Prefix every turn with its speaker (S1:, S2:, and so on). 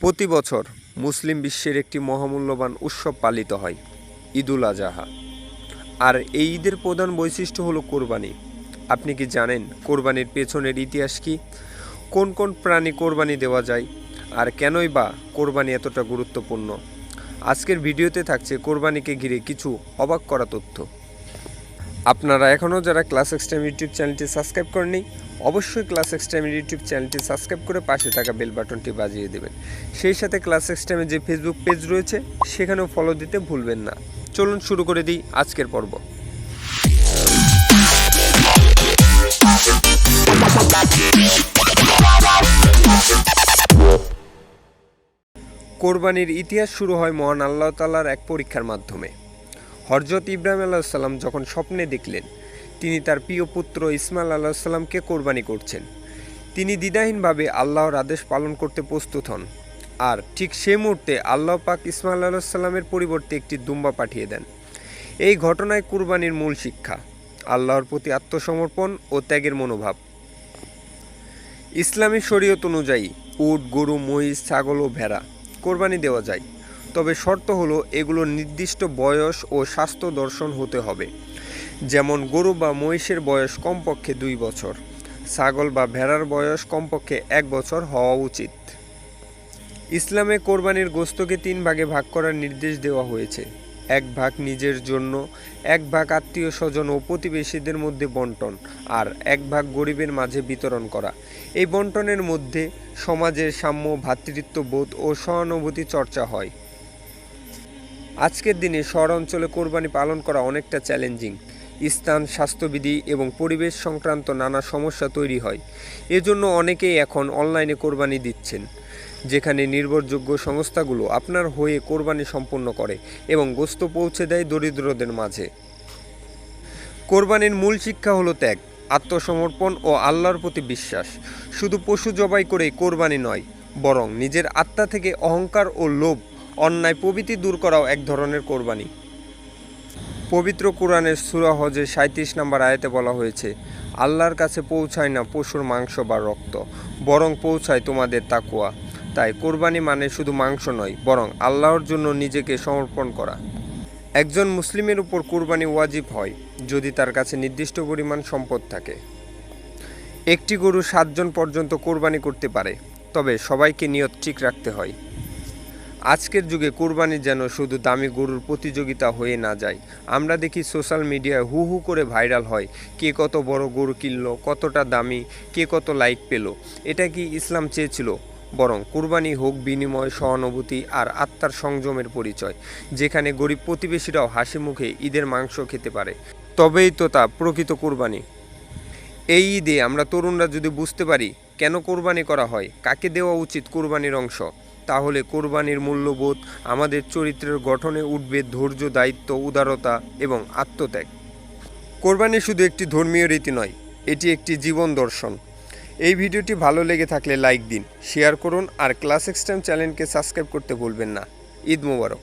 S1: প্রতি বছর মুসলিম বিশ্বের একটি মহামূল্যবান উৎসব পালিত হয়, ঈদুল আজহা। আর এই ঈদের প্রধান বৈশিষ্ট্য হলো কোরবানি। আপনি কি জানেন কোরবানির পেছনের ইতিহাস কি? কোন কোন প্রাণী কোরবানি দেওয়া যায়? আর কেনই বা কোরবানি এতটা গুরুত্বপূর্ণ? আজকের ভিডিওতে থাকছে কোরবানিকে ঘিরে কিছু অবাক করা তথ্য। আপনারা এখনও যারা ক্লাস এক্সট্রাম ইউটিউব চ্যানেলটি সাবস্ক্রাইব করেনি অবশ্যই ক্লাস এক্সট্রাম ইউটিউব চ্যানেলটি সাবস্ক্রাইব করে পাশে থাকা বেল বাটনটি বাজিয়ে দেবেন। সেই সাথে ক্লাস এক্সট্রামের যে ফেসবুক পেজ রয়েছে, সেখানেও ফলো দিতে ভুলবেন না। চলুন শুরু করে দিই আজকের পর্ব। কোরবানির ইতিহাস শুরু হয় মহান আল্লাহ তালার এক পরীক্ষার মাধ্যমে। হরজত ইব্রাহিম আল্লাহ সাল্লাম যখন স্বপ্নে দেখলেন, তিনি তার প্রিয় পুত্র ইসমাইল আল্লাহ সাল্লামকে কোরবানি করছেন। তিনি দ্বিধাহীনভাবে আল্লাহর আদেশ পালন করতে প্রস্তুত হন। আর ঠিক সে মুহূর্তে আল্লাহ পাক ইসমাইল আল্লাহ সাল্লামের পরিবর্তে একটি দুম্বা পাঠিয়ে দেন। এই ঘটনায় কুরবানির মূল শিক্ষা, আল্লাহর প্রতি আত্মসমর্পণ ও ত্যাগের মনোভাব। ইসলামী শরীয়ত অনুযায়ী উট, গরু, মহিষ, ছাগল ও ভেড়া কোরবানি দেওয়া যায়। তবে শর্ত হলো এগুলো নির্দিষ্ট বয়স ও স্বাস্থ্য দর্শন হতে হবে। যেমন গরু বা মহিষের বয়স কমপক্ষে দুই বছর, ছাগল বা ভেড়ার বয়স কমপক্ষে এক বছর হওয়া উচিত। ইসলামে কোরবানির গোস্তকে তিন ভাগে ভাগ করার নির্দেশ দেওয়া হয়েছে। এক ভাগ নিজের জন্য, এক ভাগ আত্মীয় স্বজন ও প্রতিবেশীদের মধ্যে বন্টন আর এক ভাগ গরিবের মাঝে বিতরণ করা। এই বন্টনের মধ্যে সমাজের সাম্য ভ্রাতৃত্ববোধ ও সহানুভূতি চর্চা হয়। আজকের দিনে শহর অঞ্চলে কোরবানি পালন করা অনেকটা চ্যালেঞ্জিং। স্থান, স্বাস্থ্যবিধি এবং পরিবেশ সংক্রান্ত নানা সমস্যা তৈরি হয়। এজন্য অনেকেই এখন অনলাইনে কোরবানি দিচ্ছেন, যেখানে নির্ভরযোগ্য সংস্থাগুলো আপনার হয়ে কোরবানি সম্পন্ন করে এবং গোস্ত পৌঁছে দেয় দরিদ্রদের মাঝে। কোরবানির মূল শিক্ষা হলো ত্যাগ, আত্মসমর্পণ ও আল্লাহর প্রতি বিশ্বাস। শুধু পশু জবাই করে কোরবানি নয়, বরং নিজের আত্মা থেকে অহংকার ও লোভ অন্যায় প্রভৃতি দূর করাও এক ধরনের কোরবানি। পবিত্র কোরআনের সুরা হজের সাঁত্রিশ নম্বর আয়াতে বলা হয়েছে, আল্লাহর কাছে পৌঁছায় না পশুর মাংস বা রক্ত, বরং পৌঁছায় তোমাদের তাকুয়া তাই কোরবানি মানে শুধু মাংস নয়, বরং আল্লাহর জন্য নিজেকে সমর্পণ করা। একজন মুসলিমের উপর কোরবানি ওয়াজিব হয়, যদি তার কাছে নির্দিষ্ট পরিমাণ সম্পদ থাকে। একটি গরু সাতজন পর্যন্ত কোরবানি করতে পারে, তবে সবাইকে নিয়ত ঠিক রাখতে হয়। আজকের যুগে কোরবানি যেন শুধু দামি গরুর প্রতিযোগিতা হয়ে না যায়। আমরা দেখি সোশ্যাল মিডিয়ায় হু হু করে ভাইরাল হয়, কে কত বড় গরু কিনলো, কতটা দামি, কে কত লাইক পেল। এটা কি ইসলাম চেয়েছিল? বরং কোরবানি হোক বিনিময়, সহানুভূতি আর আত্মার সংযমের পরিচয়, যেখানে গরিব প্রতিবেশীরাও হাসি মুখে ঈদের মাংস খেতে পারে। তবেই তো তা প্রকৃত কোরবানি। এই ঈদে আমরা তরুণরা যদি বুঝতে পারি কেন কোরবানি করা হয়, কাকে দেওয়া উচিত কোরবানির অংশ? তাহলে কোরবানির মূল্যবোধ আমাদের চরিত্রের গঠনে উঠবে ধৈর্য, দায়িত্ব, উদারতা এবং আত্মত্যাগ। কোরবানি শুধু একটি ধর্মীয় রীতি নয়, এটি একটি জীবন দর্শন। এই ভিডিওটি ভালো লেগে থাকলে লাইক দিন, শেয়ার করুন আর ক্লাস এক্সটাইম চ্যানেলকে সাবস্ক্রাইব করতে ভুলবেন না। ঈদ মোবারক।